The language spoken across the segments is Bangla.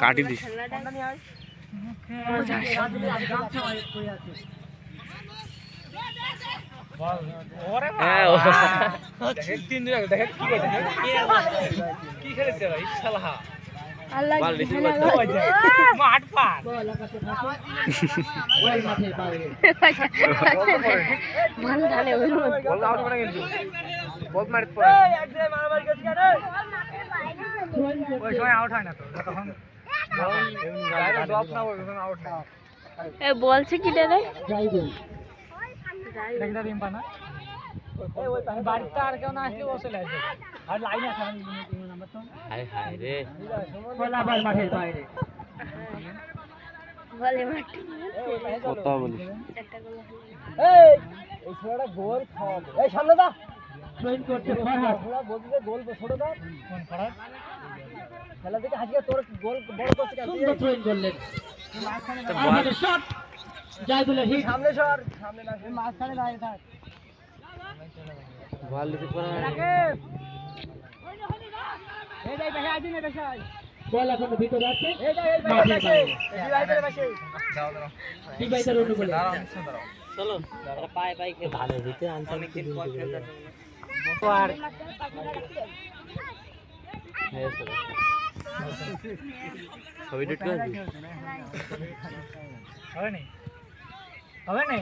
কাটি দিস। হ্যাঁ ও- আল্লাহ বল, receive খেলা করতে ভালো ধানে ওই এ বলছে কি রে বাড়িতে আর কেউ না আসলে বসে লাগবে আর লাইন আছে নাম্বার তো। হায় হায় রে। খোলাবার মাঠের বাইরে বলে মাটি কথা বলিস। গোল হলো। এই এই ছোড়াটা গোল খাওয়াবে এই সামনে দা। ট্রেন করতে ফরহাদ ছোড়া বলতে গোল ছোট দা। কোন ফরহাদ খেলা থেকে আজকে তোর গোল বড় করতে সুন্দর ট্রেন করলেন। বল শট জায়দুলের হিট সামনে সর সামনে না মাঝখানে দাঁড়িয়ে থাক। বল দিতে পারে এই যাই বেশি আইদিনে বেশি বল এখন ভিতরে আছে? এই যাই এই মাঠের বাইরে। এই বাইরে বেশি ঠিক বাইরে রুটু বলে চলো পায়ে পায়ে ভালো দিতে আনতে অনেকদিন পর খেলতে আর। হ্যাঁ হবে না? হবে না?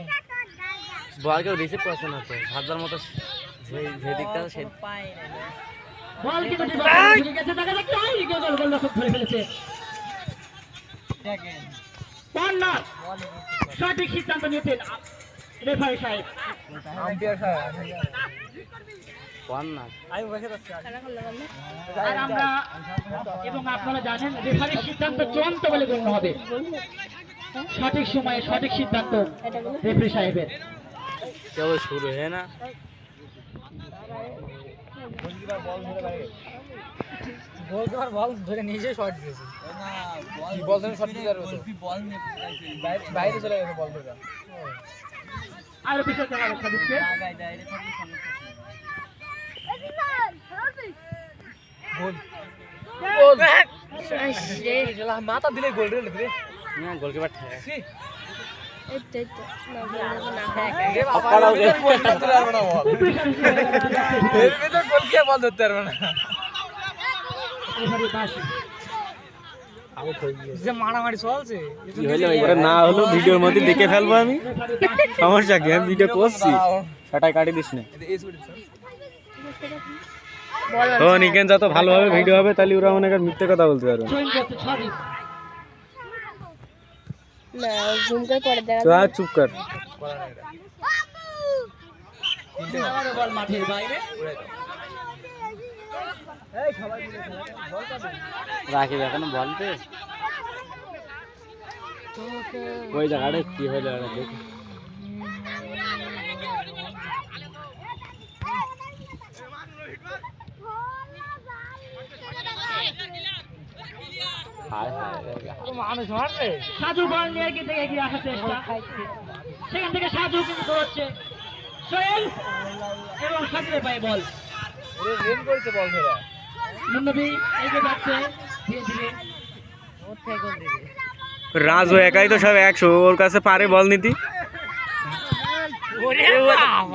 বল কেউ রিসিভ করছে না তো। ভাববার মতো যে যে দিকটা সে বল কি করতে পারে গেছে দেখা যাক কি গোল গোল ধরে ফেলেছে। কর্নার সঠিক সিদ্ধান্ত নিয়েছেন রেফারি সাহেব। আম্পায়ার সাহেব পান না। খেলা করল বলে আর আমরা এবং আপনারা জানেন রেফারির সিদ্ধান্ত চূড়ান্ত বলে গণ্য হবে। সঠিক সময়ে সঠিক সিদ্ধান্ত রেফারি সাহেবের। কেউ শুরু হয় না? গোলকিপার বল ধরে নিজে শট দিয়েছে। বল ধরে শট দিয়ে বল বাইরে চলে গেছে বল ধরে। আর গেছে গোল। গোল মাথা দিলে গোল রে রে না গোলকিপার ঠেকা যে মারামারি চলছে না হলো ভিডিওর মধ্যে দেখে ফেলব আমি। সমস্যা কি? আমি ভিডিও করছি সেটাই কাটি দিস না। ও নিকেন যত ভালোভাবে ভিডিও হবে তাহলে ওরা মনে মিথ্যে কথা বলতে পারবে চুপ কর। রাখি এখনও বলতে ওই জায়গাটা কি হলো দেখি হায় হায় রে। মানুষ মারবে সাধু বল নিয়ে এগিয়ে থেকে এগিয়ে আসার চেষ্টা। সেখান থেকে সাধু কিন্তু দৌড়চ্ছে। সোহেল এবং সাধুর পায়ে বল। রেন করছে বল ধরা। মুন্নবী এগিয়ে যাচ্ছে। ধীরে ধীরে। রাজু একাই তো সব একশো ওর কাছে পারে বল নিতি।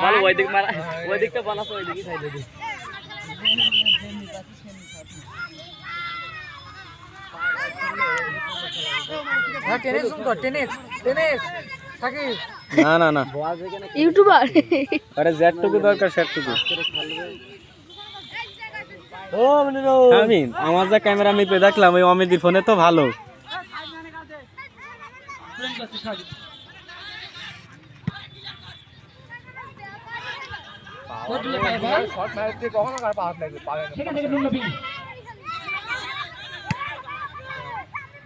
বল ওই দিকটা ওই না না না। ইউটিউবার? আরে যেটুকু দরকার সেটুকু ও মানে আমি আমার যা ক্যামেরা আমি পেয়ে দেখলাম ওই অমিদির ফোনে তো ভালো। সেখান থেকে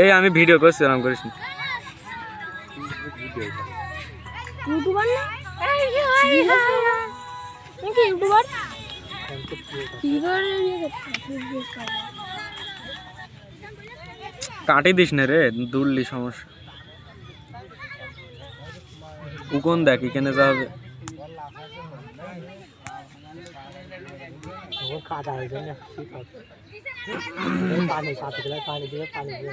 এই আমি ভিডিও করছি এরকম করিস না। ইউটিউবার না ইয়ে কাটি দিস না রে দূরলি সমস্যা উকন দেখ এখানে যা হবে কাটা হয়ে না পানি সাথে পানি দিলে পানি দিলে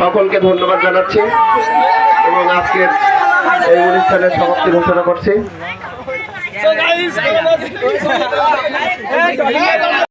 সকলকে ধন্যবাদ জানাচ্ছি এবং আজকের এই অনুষ্ঠানের সমাপ্তি ঘোষণা করছি।